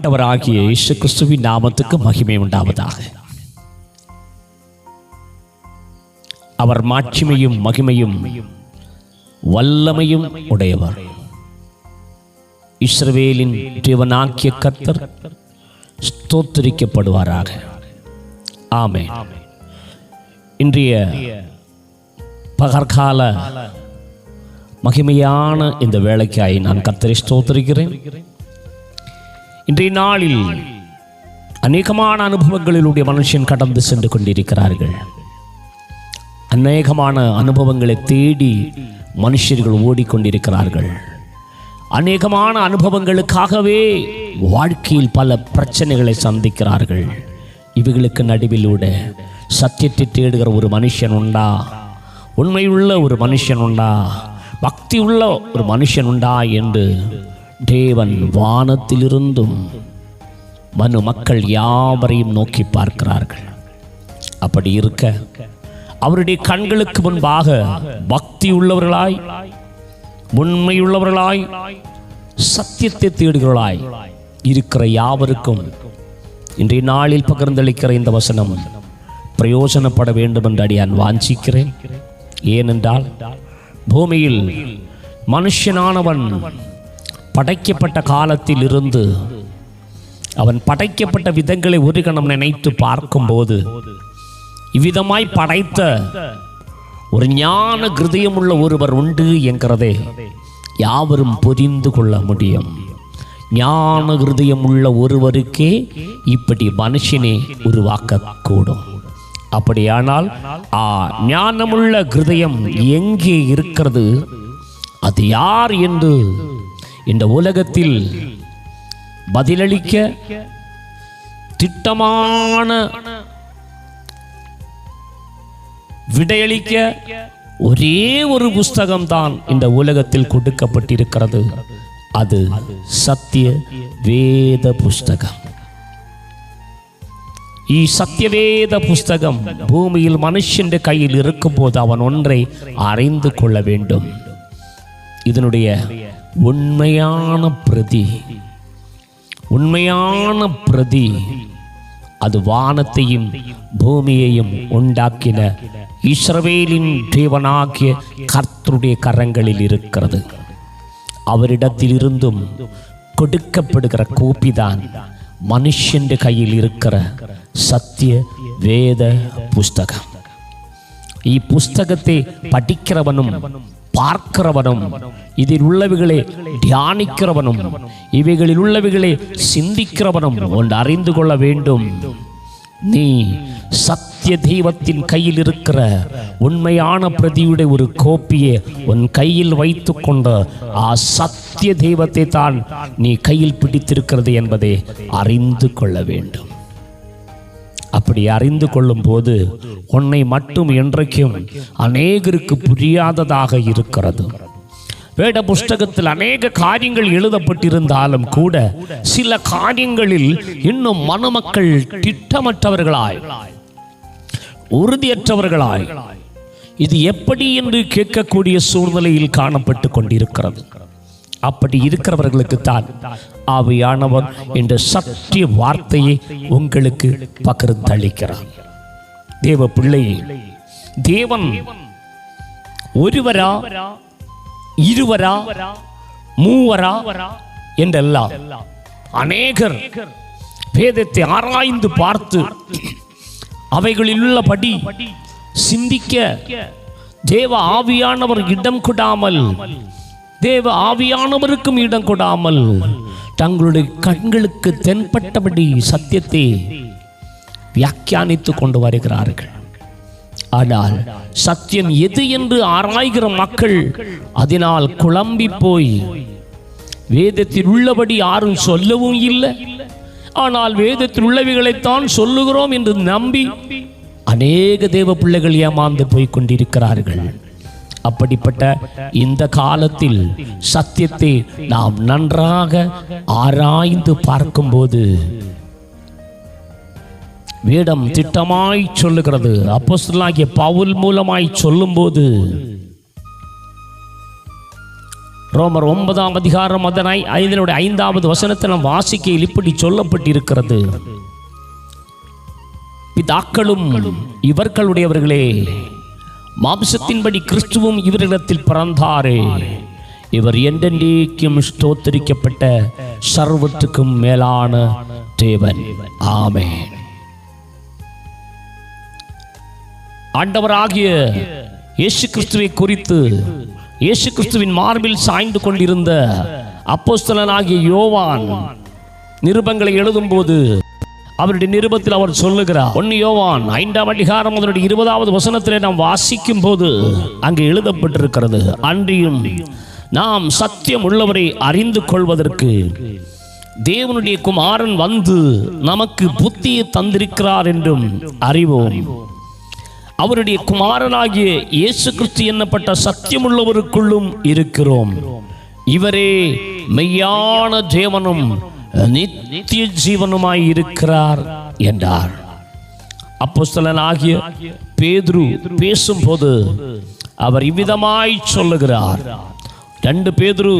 ஆண்டவராகிய இயேசு கிறிஸ்துவின் நாமத்துக்கு மகிமை உண்டாவதாக. அவர் மாட்சிமையும் மகிமையும் வல்லமையும் உடையவர். இஸ்ரவேலின் தேவனாக்கிய கர்த்தர் ஸ்தோத்தரிக்கப்படுவாராக. ஆமே இன்றைய பகற்கால மகிமையான இந்த வேலைக்காய் நான் கர்த்தரை ஸ்தோத்தரிக்கிறேன். இன்றைய நாளில் அநேகமான அனுபவங்களிலுடைய மனுஷன் கடந்து சென்று கொண்டிருக்கிறார்கள். அநேகமான அனுபவங்களை தேடி மனுஷர்கள் ஓடிக்கொண்டிருக்கிறார்கள். அநேகமான அனுபவங்களுக்காகவே வாழ்க்கையில் பல பிரச்சனைகளை சந்திக்கிறார்கள். இவைகளுக்கு நடுவிலூட சத்தியத்தை தேடுகிற ஒரு மனுஷன் உண்டா? உண்மையுள்ள ஒரு மனுஷன் உண்டா? பக்தி உள்ள ஒரு மனுஷன் உண்டா? என்று தேவன் வானத்திலிருந்தும் மனு மக்கள் யாவரையும் நோக்கி பார்க்கிறார்கள். அப்படி இருக்க அவருடைய கண்களுக்கு முன்பாக பக்தி உள்ளவர்களாய் உண்மையுள்ளவர்களாய் சத்தியத்தை தேடுகிறாய் இருக்கிற யாவருக்கும் இன்றைய நாளில் பகிர்ந்தளிக்கிற இந்த வசனம் பிரயோஜனப்பட வேண்டும் என்று அடியான் வாஞ்சிக்கிறேன். ஏனென்றால் பூமியில் மனுஷனானவன் படைக்கப்பட்ட காலத்தில் இருந்து அவன் படைக்கப்பட்ட விதங்களை ஒரு கணம் நினைத்து பார்க்கும்போது இவ்விதமாய் படைத்த ஒரு ஞான கிருதயமுள்ள ஒருவர் உண்டு என்கிறதே யாவரும் புரிந்து கொள்ள முடியும். ஞான கிருதயம் உள்ள ஒருவருக்கே இப்படி மனுஷனே உருவாக்கக்கூடும். அப்படியானால் ஆ ஞானமுள்ள கிருதயம் எங்கே இருக்கிறது? அது யார் என்று இந்த உலகத்தில் பதிலளிக்க திட்டமான விடையளிக்க ஒரே ஒரு புஸ்தகம் தான் இந்த உலகத்தில் கொடுக்கப்பட்டிருக்கிறது. அது சத்திய வேத புஸ்தகம். ഈ സത്യവേദ പുസ്തകം ഭൂമിയിൽ മനുഷ്യന്റെ കയ്യിൽ ഇറക്കുമ്പോൾ അവൻ ഒന്നേ അറിഞ്ഞു കൊള്ള വേണ്ടും ഇതിനുടേ உண்மையான பிரதி. உண்மையான பிரதி. அது வானத்தையும் பூமியையும் உண்டாக்கின இஸ்ரவேலின் தேவனாகிய கர்த்தருடைய கரங்களில் இருக்கிறது. அவரிடத்திலிருந்தும் கொடுக்கப்படுகிற கோப்பிதான் மனுஷன் கையில் இருக்கிற சத்திய வேத புஸ்தகம். ഈ പുസ്തകത്തെ പഠിക്കുന്നവനും பார்க்கிறவனும் இதில் உள்ளவைகளை தியானிக்கிறவனும் இவைகளில் உள்ளவைகளை சிந்திக்கிறவனும் ஒன்று அறிந்து கொள்ள வேண்டும். நீ சத்திய தெய்வத்தின் கையில் இருக்கிற உண்மையான பிரதியுடைய ஒரு கோப்பியை உன் கையில் வைத்துக்கொண்ட ஆ சத்திய தெய்வத்தை தான் நீ கையில் பிடித்திருக்கிறது என்பதை அறிந்து கொள்ள வேண்டும். அப்படி அறிந்து கொள்ளும் போது உன்னை மட்டும் என்றைக்கும் அநேகருக்கு புரியாததாக இருக்கிறது. வேட புஸ்தகத்தில் அநேக காரியங்கள் எழுதப்பட்டிருந்தாலும் கூட சில காரியங்களில் இன்னும் மணமக்கள் திட்டமற்றவர்களாய் உறுதியற்றவர்களாய் இது எப்படி என்று கேட்கக்கூடிய சூழ்நிலையில் காணப்பட்டு கொண்டிருக்கிறது. அப்படி இருக்கிறவர்களுக்கு தான் ஆவியானவர் என்ற சத்திய வார்த்தையை உங்களுக்கு பகிர்ந்தளிக்கிறார். தேவ பிள்ளையே தேவன் ஒருவரா இருவரா மூவரா என்றெல்லாம் அநேகர் வேதத்தை ஆராய்ந்து பார்த்து அவைகளில் உள்ளபடி சிந்திக்க தேவ ஆவியானவர் இடம் கொடாமல் தேவ ஆவியானவருக்கும் இடம் கொடாமல் தங்களுடைய கண்களுக்கு தென்பட்டபடி சத்தியத்தை வியாக்கியானித்து கொண்டு வருகிறார்கள். ஆனால் சத்தியம் எது என்று ஆராய்கிற மக்கள் அதனால் குழம்பி போய் வேதத்தில் உள்ளபடி யாரும் சொல்லவும் இல்லை. ஆனால் வேதத்தில் உள்ளவைகளைத்தான் சொல்லுகிறோம் என்று நம்பி அநேக தேவ பிள்ளைகள் ஏமாந்து போய் கொண்டிருக்கிறார்கள். அப்படிப்பட்ட இந்த காலத்தில் சத்தியத்தை நாம் நன்றாக ஆராய்ந்து பார்க்கும்போது வேடம் திட்டமாய் சொல்லுகிறது. அப்போஸ்தலாகிய பவுல் மூலமாய் சொல்லும்போது ரோமர் ஒன்பதாம் அதிகாரம் அதனாய் ஐந்தனுடைய ஐந்தாவது வசனத்தை வாசிக்கையில் இப்படி சொல்லப்பட்டிருக்கிறது. பிதாக்களும் இவர்களுடையவர்களே மாம்சத்தின்படி கிறிஸ்துவும் இவரிடத்தில் பிறந்தாரே. இவர் என்றென்றைக்கும் ஸ்தோத்தரிக்கப்பட்ட சர்வத்துக்கும் மேலான தேவன். ஆமேன். ஆண்டவராகிய இயேசு கிறிஸ்துவை குறித்து இயேசு கிறிஸ்துவின் மார்பில் சாய்ந்து கொண்டிருந்த அப்போஸ்தலனாகிய யோவான் நிருபங்களை எழுதும்போது அவருடைய நிருபத்தில் அவர் சொல்லுகிறார் ஒன்னு யோவான் ஐந்தாம் அதிகாரம் அதனுடைய இருபதாவது வசனத்திலே நாம் வாசிக்கும் போது அங்கு எழுதப்பட்டிருக்கிறது அன்றியும் நாம் சத்தியம் உள்ளவரை அறிந்து கொள்வதற்கு தேவனுடைய குமாரன் வந்து நமக்கு புத்தியை தந்திருக்கிறார் என்றும் அறிவோம். அவருடைய குமாரனாகிய இயேசு கிறிஸ்து என்னப்பட்ட சத்தியமுள்ளவருக்குள்ளும் இருக்கிறோம். இவரே மெய்யான தேவனும் நித்திய ஜீவனுமாய் இருக்கிறார் என்றார். அப்போஸ்தலனாகிய பேதுரு பேசும்போது அவர் இவ்விதமாய் சொல்லுகிறார். ரெண்டு பேதுரு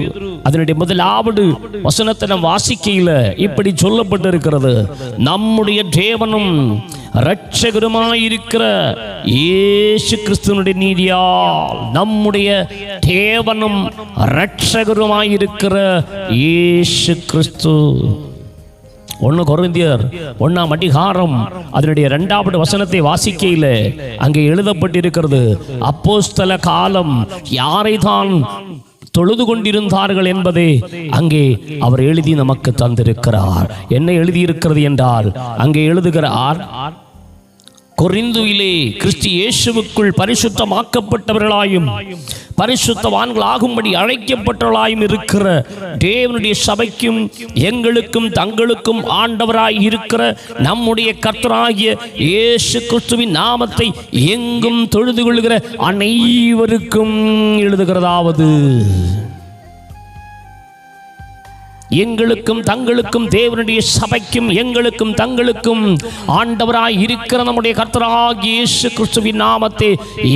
அதனுடைய முதலாவது வசனத்தை நாம் வாசிக்கையில் இப்படி சொல்லப்பட்டிருக்கிறது. நம்முடைய தேவனும் இரட்சகருமாயிருக்கிற இயேசு கிறிஸ்துவனுடைய நீதியால் நம்முடைய தேவனும் இரட்சகருமாயிருக்கிற இயேசு கிறிஸ்து. ஒன்று குறைந்தியர் ஒன்றாம் அதிகாரம் அதனுடைய ரெண்டாவது வசனத்தை வாசிக்கையில் அங்கே எழுதப்பட்டிருக்கிறது. அப்போஸ்தல காலம் யாரை தான் தொழுது கொண்டிருந்தார்கள் என்பதே அங்கே அவர் எழுதி நமக்கு தந்திருக்கிறார். என்ன எழுதியிருக்கிறது என்றால் அங்கே எழுதுகிறார் கொரிந்துவிலே கிறிஸ்து இயேசுவுக்குள் பரிசுத்தமாக்கப்பட்டவர்களாயும் பரிசுத்தவான்களாகும்படி அழைக்கப்பட்டவர்களாயும் இருக்கிற தேவனுடைய சபைக்கும் எங்களுக்கும் தங்களுக்கும் ஆண்டவராய் இருக்கிற நம்முடைய கர்த்தராகிய இயேசு கிறிஸ்துவின் நாமத்தை எங்கும் தொழுது கொள்கிற அனைவருக்கும் எழுதுகிறதாவது. எங்களுக்கும் தங்களுக்கும் தேவனுடைய சபைக்கும் எங்களுக்கும் தங்களுக்கும் ஆண்டவராய் இருக்கிற நம்முடைய கர்த்தராக இயேசு கிறிஸ்துவின் நாமத்தை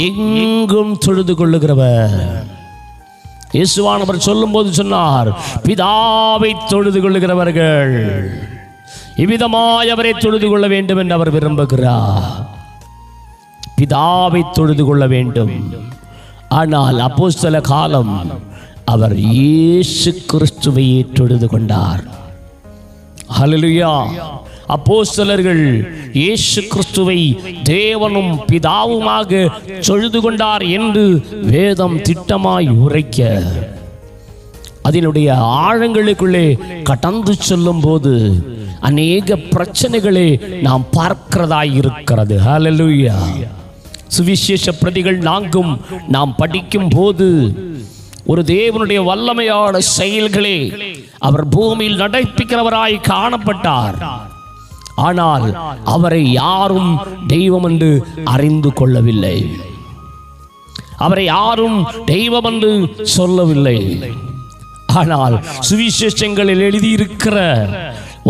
எங்கும் தொழுது கொள்ளுகிறவர். இயேசுவானவர் சொல்லும்போது சொன்னார் பிதாவை தொழுது கொள்ளுகிறவர்கள் இவ்விதமாய் அவரை தொழுது கொள்ள வேண்டும் என்று அவர் விரும்புகிறார். பிதாவை தொழுது கொள்ள வேண்டும். ஆனால் அப்போஸ்தல காலம் அவர் இயேசு கிறிஸ்துவையே தொழுது கொண்டார். ஹalleluya. அப்போஸ்தலர்கள் இயேசு கிறிஸ்துவை தேவனும் பிதாவுமாக தொழுது கொண்டார் என்று வேதம் திட்டமாய் உரைக்க. அதனுடைய ஆழங்களுக்குள்ளே கடந்து செல்லும் போது அநேக பிரச்சனைகளை நாம் பார்க்கிறதாய் இருக்கிறது. ஹalleluya. சுவிசேஷ பிரதிகள் நான்கும் நாம் படிக்கும் போது ஒரு தேவனுடைய வல்லமையான செயல்களே அவர் பூமியில் நடப்பிக்கிறவராய் காணப்பட்டார். ஆனால் அவரை யாரும் தெய்வம் என்று அறிந்து கொள்ளவில்லை. அவரை யாரும் தெய்வம் என்று சொல்லவில்லை. ஆனால் சுவிசேஷங்களில் எழுதியிருக்கிற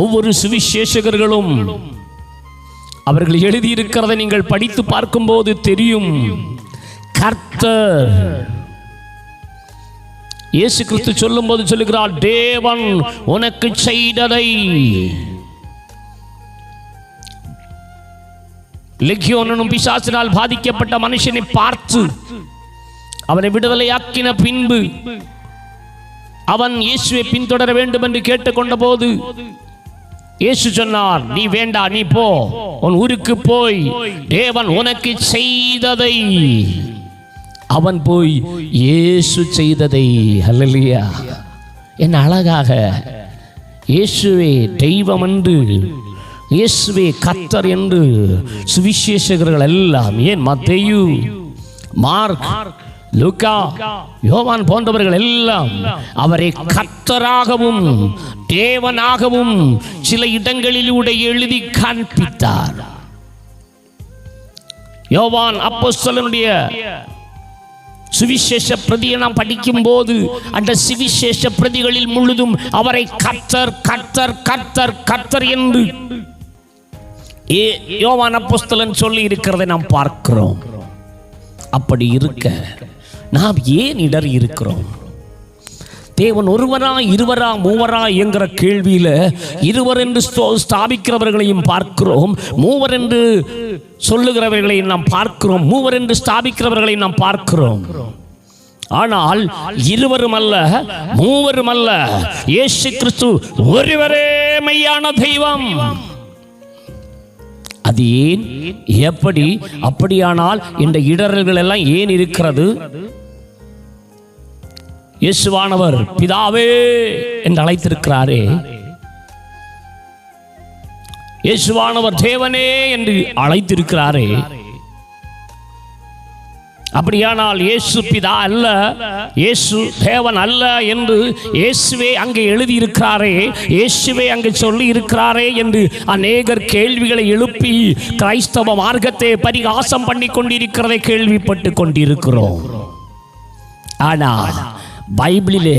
ஒவ்வொரு சுவிசேஷகர்களும் அவர்கள் எழுதியிருக்கிறதை நீங்கள் படித்து பார்க்கும்போது தெரியும். கர்த்தர் இயேசு கிறிஸ்து சொல்லும்போது சொல்லுகிறார் தேவன் உனக்கு செய்ததை. லெக்கியோனும் பிசாசினால் பாதிக்கப்பட்ட மனுஷனை பார்த்து அவனை விடுதலையாக்கின பின்பு அவன் இயேசுவை பின்தொடர வேண்டும் என்று கேட்டுக்கொண்ட போது இயேசு சொன்னார் நீ வேண்டா நீ போ உன் ஊருக்கு போய் தேவன் உனக்கு செய்ததை. அவன் போய் இயேசு செய்ததை அல்லலியா என்ன அழகாக இயேசுவே தெய்வம் என்று இயேசுவே கத்தர் என்று சுவிசேஷகர்கள் எல்லாம் ஏன் மத்தேயு மார்க் லூக்கா யோவான் போன்றவர்கள் எல்லாம் அவரை கத்தராகவும் தேவனாகவும் சில இடங்களிலூட எழுதி காண்பித்தார். யோவான் அப்போஸ்தலனுடைய சுவிசேஷ பிரதியை நாம் படிக்கும் போது அந்த சுவிசேஷ பிரதிகளில் முழுதும் அவரை கர்த்தர் கர்த்தர் கர்த்தர் கர்த்தர் என்று ஏ யோவான புஸ்தலன் சொல்லி இருக்கிறதை நாம் பார்க்கிறோம். அப்படி இருக்க நாம் ஏன் இடர் இருக்கிறோம்? தேவன் ஒருவரா இருவரா மூவரா என்கிற கேள்வியில இருவர் என்று ஸ்தோ- ஸ்தாபிக்கிறவர்களையும் பார்க்கிறோம். மூவர் என்று சொல்லுகிறவர்களை நாம் பார்க்கிறோம். மூவர் என்று ஸ்தாபிக்கிறவர்களை நாம் பார்க்கிறோம். ஆனால் இருவரும் அல்ல மூவரும் அல்ல. இயேசு கிறிஸ்து ஒருவரே மெய்யான தெய்வம். அது ஏன்? எப்படி? அப்படியானால் இந்த இடரல்கள் எல்லாம் ஏன் இருக்கிறது? இயேசுவானவர் பிதாவே என்று அழைத்திருக்கிறாரே. இயேசுவானவர் தேவனே என்று அழைத்திருக்கிறாரே. அப்படியானால் இயேசு பிதா அல்ல இயேசு தேவன் அல்ல என்று இயேசுவே அங்கே எழுதியிருக்கிறாரே இயேசுவே அங்கே சொல்லி இருக்கிறாரே என்று அநேகர் கேள்விகளை எழுப்பி கிரைஸ்தவ மார்க்கத்தை பரிகாசம் பண்ணி கொண்டிருக்கிறதை கேள்விப்பட்டு கொண்டிருக்கிறோம். ஆனால் பைபிளிலே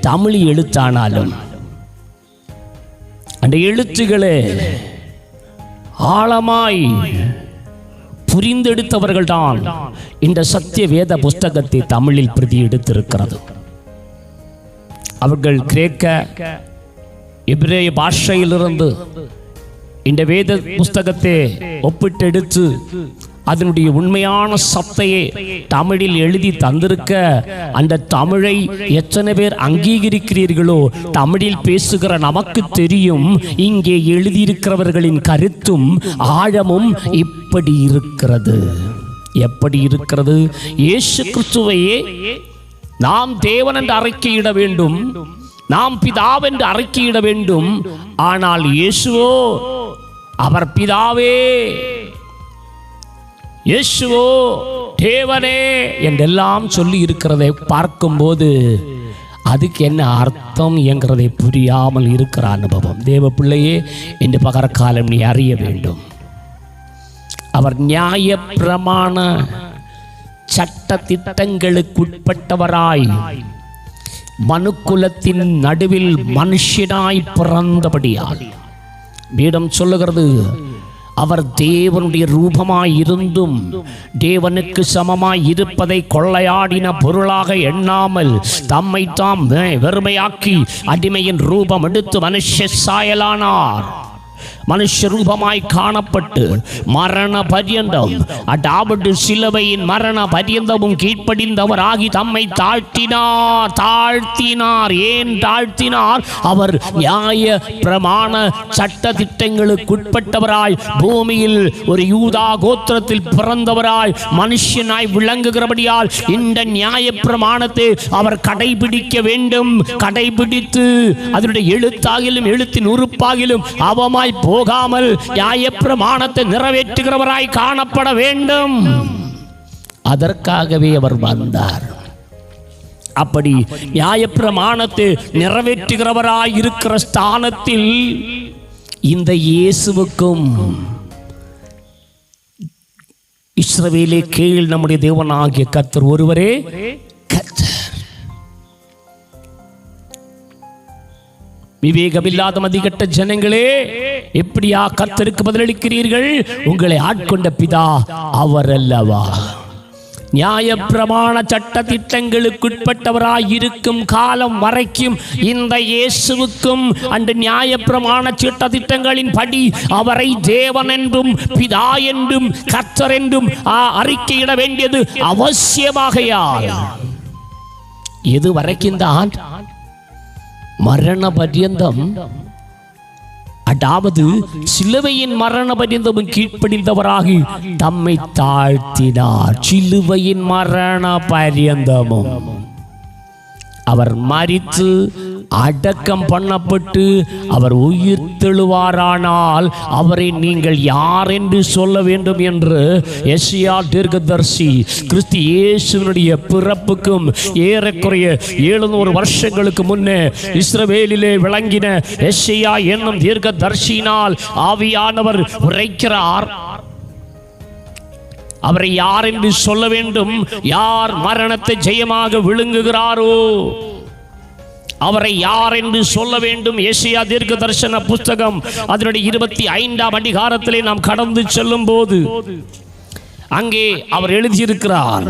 தமிழ் எழுத்தானாலும் அந்த எழுத்துக்களே ஆழமாய் புரிந்தெடுத்தவர்கள்தான் இந்த சத்திய வேத புஸ்தகத்தை தமிழில் பிரதி எடுத்திருக்கிறது. அவர்கள் கிரேக்க எபிரேய பாஷையிலிருந்து இந்த வேத புஸ்தகத்தை ஒப்பிட்டெடுத்து அதனுடைய உண்மையான சத்தையே தமிழில் எழுதி தந்திருக்க அந்த தமிழை எத்தனை பேர் அங்கீகரிக்கிறீர்களோ தமிழில் பேசுகிற நமக்கு தெரியும் இங்கே எழுதியிருக்கிறவர்களின் கருத்தும் ஆழமும் இப்படி இருக்கிறது. எப்படி இருக்கிறது? இயேசு கிறிஸ்துவையே நாம் தேவன் என்று அறிக்கையிட வேண்டும் நாம் பிதாவென்று அறிக்கையிட வேண்டும். ஆனால் இயேசுவோ அவர் பிதாவே. இயேசுவோ தேவனே என்றெல்லாம் சொல்லி இருக்கிறதை பார்க்கும்போது அதுக்கு என்ன அர்த்தம் என்கிறதை புரியாமல் இருக்கிற அனுபவம். தேவ பிள்ளையே இந்த பகரக்காலம் நீ அறிய வேண்டும். அவர் நியாய பிரமாண சட்ட திட்டங்களுக்குட்பட்டவராய் மனுக்குலத்தின் நடுவில் மனுஷனாய் பிறந்தபடியால். வேதம் சொல்லுகிறது அவர் தேவனுடைய ரூபமாய் இருந்தும் தேவனுக்கு சமமாய் இருப்பதை கொள்ளையாடின பொருளாக எண்ணாமல் தம்மை தாம் வெறுமையாக்கி அடிமையின் ரூபம் எடுத்து மனுஷ சாயலானார். மனுஷ ரூபமாய் காணப்பட்டு மரண பரியந்தம் அதாவது சிலுவையின் மரண பரியந்தமும் கீழ்ப்படிந்தவராகி தம்மை தாழ்த்தினார் தாழ்த்தினார். ஏன் தாழ்த்தினார்? அவர் நியாய பிரமாண சட்ட திட்டங்களுக்குட்பட்டவராய் பூமியில் ஒரு யூதா கோத்திரத்தில் பிறந்தவராய் மனுஷனாய் விளங்குகிறபடியால் இந்த நியாய பிரமாணத்தை அவர் கடைபிடிக்க வேண்டும். கடைபிடித்து அதனுடைய எழுத்தாகிலும் எழுத்தின் உறுப்பாகிலும் அவமாய் போ போகாமல் நியாயப்பிரமாணத்தை நிறைவேற்றுகிறவராய் காணப்பட வேண்டும். அதற்காகவே அவர் வந்தார். அப்படி நியாயப்பிரமாணத்தை நிறைவேற்றுகிறவராய் இருக்கிற ஸ்தானத்தில் இந்த இயேசுவுக்கும் இஸ்ரவேலே கீழ் நம்முடைய தேவனாகிய கத்தர் ஒருவரே கத்தர் விவேகமில்லாத மதிகட்ட ஜனங்களே எப்படியா கர்த்தருக்கு பதிலளிக்கிறீர்கள்? உங்களை ஆட்கொண்ட பிதா அவர் அல்லவா நியாய பிரமாண சட்ட திட்டங்களுக்குட்பட்டவராய் இருக்கும் காலம் வரைக்கும் இந்த இயேசுவுக்கும் அந்த நியாய பிரமாண சட்ட திட்டங்களின் படி அவரை தேவன் என்றும் பிதா என்றும் கர்த்தர் என்றும் அறிக்கையிட வேண்டியது அவசியமாகையால். எது வரைக்கும் தான் மரண பரியந்தம் அதாவது சிலுவையின் மரண பரியந்தமும் கீழ்ப்படிந்தவராகி தம்மை தாழ்த்தினார். சிலுவையின் மரண பரியந்தமும் அவர் மரித்து அடக்கம் பண்ணப்பட்டு அவர் உயிர் தெழுவாரானால் அவரை நீங்கள் யார் என்று சொல்ல வேண்டும் என்று எஸ்யா தீர்க்கதர்சி கிறிஸ்து இயேசுனுடைய பிறப்புக்கும் ஏறக்குறைய எழுநூறு வருஷங்களுக்கு முன்னே இஸ்ரவேலிலே விளங்கின எஸ்யா என்னும் தீர்க்கதர்சியினால் ஆவியானவர் உரைக்கிறார். அவரை யார் என்று சொல்ல வேண்டும்? யார் மரணத்தை ஜெயமாக விழுங்குகிறாரோ? அவரை யார் என்று சொல்ல வேண்டும்? ஏசியா தீர்க்க தரிசன புஸ்தகம் அதனுடைய இருபத்தி ஐந்தாம் அதிகாரத்திலே நாம் கடந்து செல்லும் போது அங்கே அவர் எழுதியிருக்கிறார்.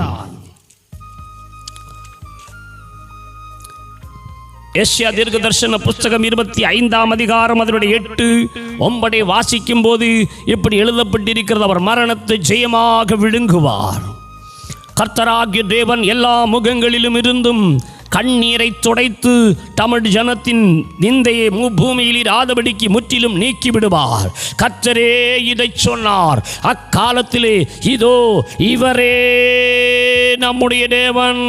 ஏசியா தீர்க்க தரிசன புஸ்தகம் இருபத்தி ஐந்தாம் அதிகாரம் அதனுடைய எட்டு ஒன்பதை வாசிக்கும் போது இப்படி எழுதப்பட்டிருக்கிறது அவர் மரணத்தை ஜெயமாக விழுங்குவார். கர்த்தராகிய தேவன் எல்லா முகங்களிலும் இருந்தும் கண்ணீரை துடைத்து தமிழ் ஜனத்தின் நிந்தையை பூமியில் இராதபடிக்கு முற்றிலும் நீக்கிவிடுவார். கத்தரே இதை சொன்னார். அக்காலத்திலே இதோ இவரே நம்முடைய தேவன்.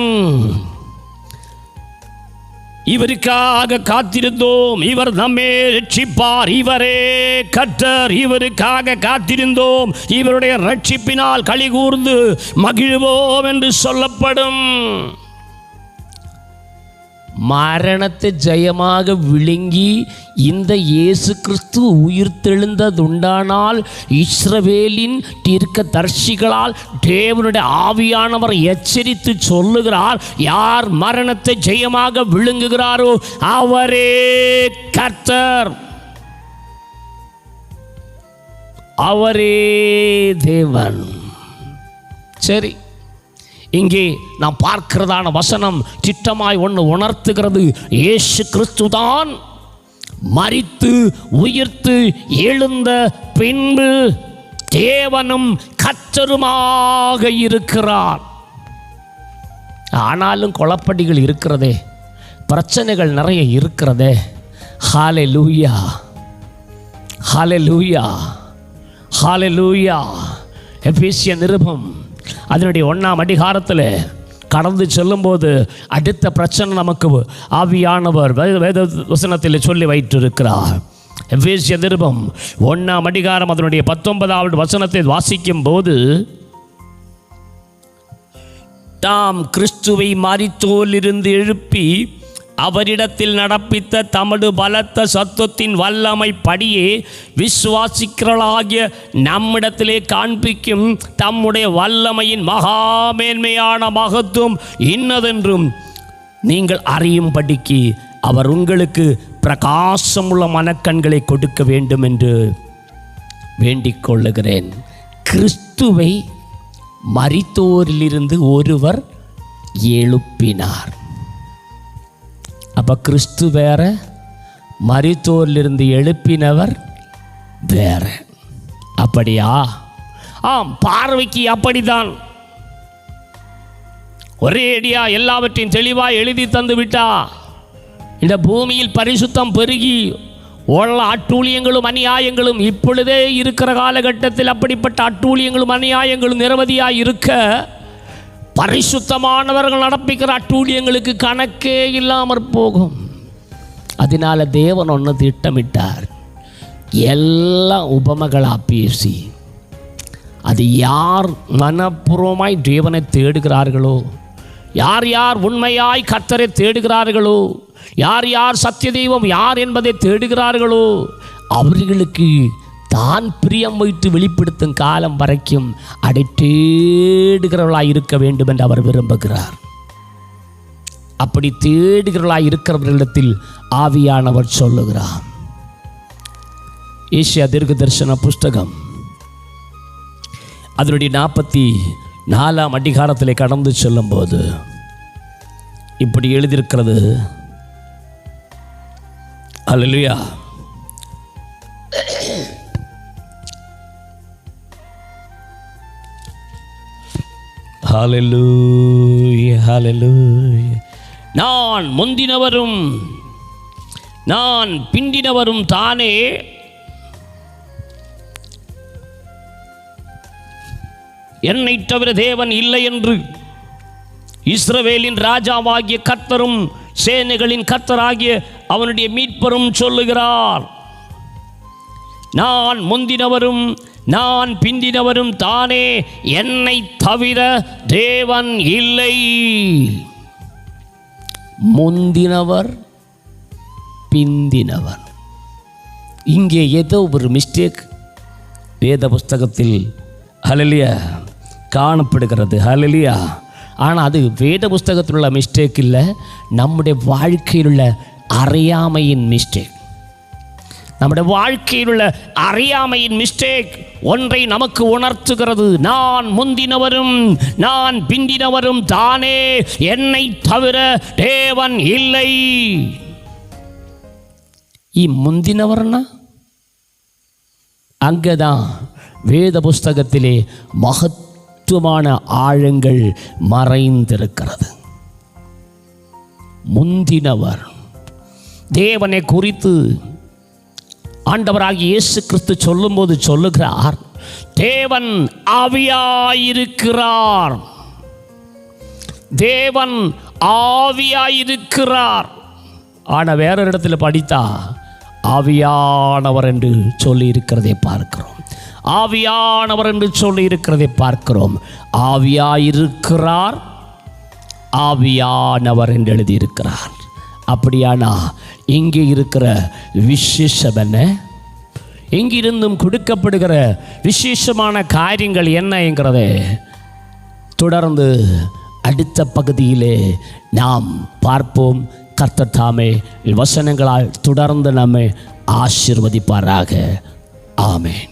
இவருக்காக காத்திருந்தோம். இவர் நம்மே ரட்சிப்பார். இவரே கட்டர் இவருக்காக காத்திருந்தோம். இவருடைய ரட்சிப்பினால் களி கூர்ந்து மகிழ்வோம் என்று சொல்லப்படும். மரணத்தை ஜெயமாக விழுங்கி இந்த இயேசு கிறிஸ்து உயிர்த்தெழுந்ததுண்டானால் இஸ்ரவேலின் தீர்க்க தர்ஷிகளால் தேவனுடைய ஆவியானவர் எச்சரித்து சொல்லுகிறார் யார் மரணத்தை ஜெயமாக விழுங்குகிறாரோ அவரே கர்த்தர். அவரே தேவன். சரி. இங்கே நாம் பார்க்கிறதான வசனம் திட்டமாய் ஒன்று உணர்த்துகிறது. இயேசு கிறிஸ்துதான். மறித்து உயிர்த்து எழுந்த பின்பு தேவனும் கச்சருமாக இருக்கிறார். ஆனாலும் குழப்படிகள் இருக்கிறதே. பிரச்சனைகள் நிறைய இருக்கிறதே. ஹாலே லூயா ஹாலே லூயா ஹாலே லூயா எபேசிய நிருபம். அதனுடைய ஒன்றாம் அதிகாரத்தில் கடந்து செல்லும்போது அடுத்த பிரச்சனை நமக்கு ஆவியானவர் வேத வசனத்தில் சொல்லி வைத்திருக்கிறார். எவ்வேசிய நிருபம் ஒன்றாம் அதிகாரம் அதனுடைய பத்தொன்பதாவது வசனத்தை வாசிக்கும் போது தாம் கிறிஸ்துவை மரித்தோலிருந்து எழுப்பி அவரிடத்தில் நடப்பித்த தமது பலத்த சத்துவத்தின் வல்லமை படியே விசுவாசிக்கிறளாகிய நம்மிடத்திலே காண்பிக்கும் தம்முடைய வல்லமையின் மகாமேன்மையான மகத்துவம் இன்னதென்றும் நீங்கள் அறியும்படிக்கு அவர் உங்களுக்கு பிரகாசமுள்ள மனக்கண்களை கொடுக்க வேண்டும் என்று வேண்டிக் கொள்ளுகிறேன். கிறிஸ்துவை மரித்தோரிலிருந்து ஒருவர் எழுப்பினார். அப்போ கிறிஸ்து வேற மரித்தோரிலிருந்து எழுப்பினவர் வேற. அப்படியா? ஆம் பார்வைக்கு அப்படிதான் ஒரே அடியா எல்லாவற்றையும் தெளிவாக எழுதி தந்து விட்டா. இந்த பூமியில் பரிசுத்தம் பெருகி உள்ள அட்டூழியங்களும் அநியாயங்களும் இப்பொழுதே இருக்கிற காலகட்டத்தில் அப்படிப்பட்ட அட்டூழியங்களும் அநியாயங்களும் நிரவதியாக இருக்க பரிசுத்தமானவர்கள் நடப்பிக்கிற அட்டூழியங்களுக்கு கணக்கே இல்லாமற் போகும். அதனால தேவன் ஒன்று திட்டமிட்டார். எல்லாம் உபமகளாக பேசி அது யார் மனப்பூர்வமாய் தேவனை தேடுகிறார்களோ யார் யார் உண்மையாய் கர்த்தரை தேடுகிறார்களோ யார் யார் சத்திய தெய்வம் யார் என்பதை தேடுகிறார்களோ அவர்களுக்கு தான் பிரியம் வைத்து வெளிப்படுத்தும் காலம் வரைக்கும் அதை தேடுகிறவர்களாய் இருக்க வேண்டும் என்று அவர் விரும்புகிறார். அப்படி தேடுகிறவர்களாய் இருக்கிறவர்களிடத்தில் ஆவியானவர் சொல்லுகிறார். ஏசியா தீர்க்க தரிசன புஸ்தகம் அதனுடைய நாற்பத்தி நாலாம் அதிகாரத்திலே கடந்து செல்லும்போது இப்படி எழுதியிருக்கிறது. அல்லையா நான் முந்தினவரும் நான் பிந்தினவரும் தானே. என்னை தவிர தேவன் இல்லை என்று இஸ்ரவேலின் ராஜாவாகிய கத்தரும் சேனைகளின் கத்தராகிய அவனுடைய மீட்பரும் சொல்லுகிறார். நான் முந்தினவரும் நான் பிந்தினவரும் தானே என்னை தவிர தேவன் இல்லை. முந்தினவர் பிந்தினவர். இங்கே ஏதோ ஒரு மிஸ்டேக் வேத புஸ்தகத்தில் ஹலலியா காணப்படுகிறது ஹலலியா ஆனால் அது வேத புஸ்தகத்தில் உள்ள மிஸ்டேக் இல்லை நம்முடைய வாழ்க்கையில் உள்ள அறியாமையின் மிஸ்டேக் நம்முடைய வாழ்க்கையில் உள்ள அறியாமையின் மிஸ்டேக் ஒன்றை நமக்கு உணர்த்துகிறது. நான் முந்தினவரும் நான் பிந்தினவரும் தானே. என்னை தவிர தேவன் இல்லை. இம்முந்தினவர்னா அங்கதான் வேத புஸ்தகத்திலே மகத்துவமான ஆழங்கள் மறைந்திருக்கிறது. முந்தினவர். தேவனை குறித்து ஆண்டவராகி இயேசு கிறிஸ்து சொல்லும்போது சொல்லுகிறார் தேவன் ஆவியாயிருக்கிறார். தேவன் ஆவியாயிருக்கிறார். ஆனால் வேற இடத்துல படித்தா ஆவியானவர் என்று சொல்லி இருக்கிறதை பார்க்கிறோம். ஆவியானவர் என்று சொல்லி இருக்கிறதை பார்க்கிறோம். ஆவியாயிருக்கிறார் ஆவியானவர் என்று எழுதியிருக்கிறார். அப்படியானா இங்கே இருக்கிற விசேஷம் என்ன எங்கிருந்தும் கொடுக்கப்படுகிற விசேஷமான காரியங்கள் என்னங்கிறத தொடர்ந்து அடுத்த பகுதியிலே நாம் பார்ப்போம். கர்த்தர் தாமே வசனங்களால் தொடர்ந்து நம்மை ஆசிர்வதிப்பாராக. ஆமேன்.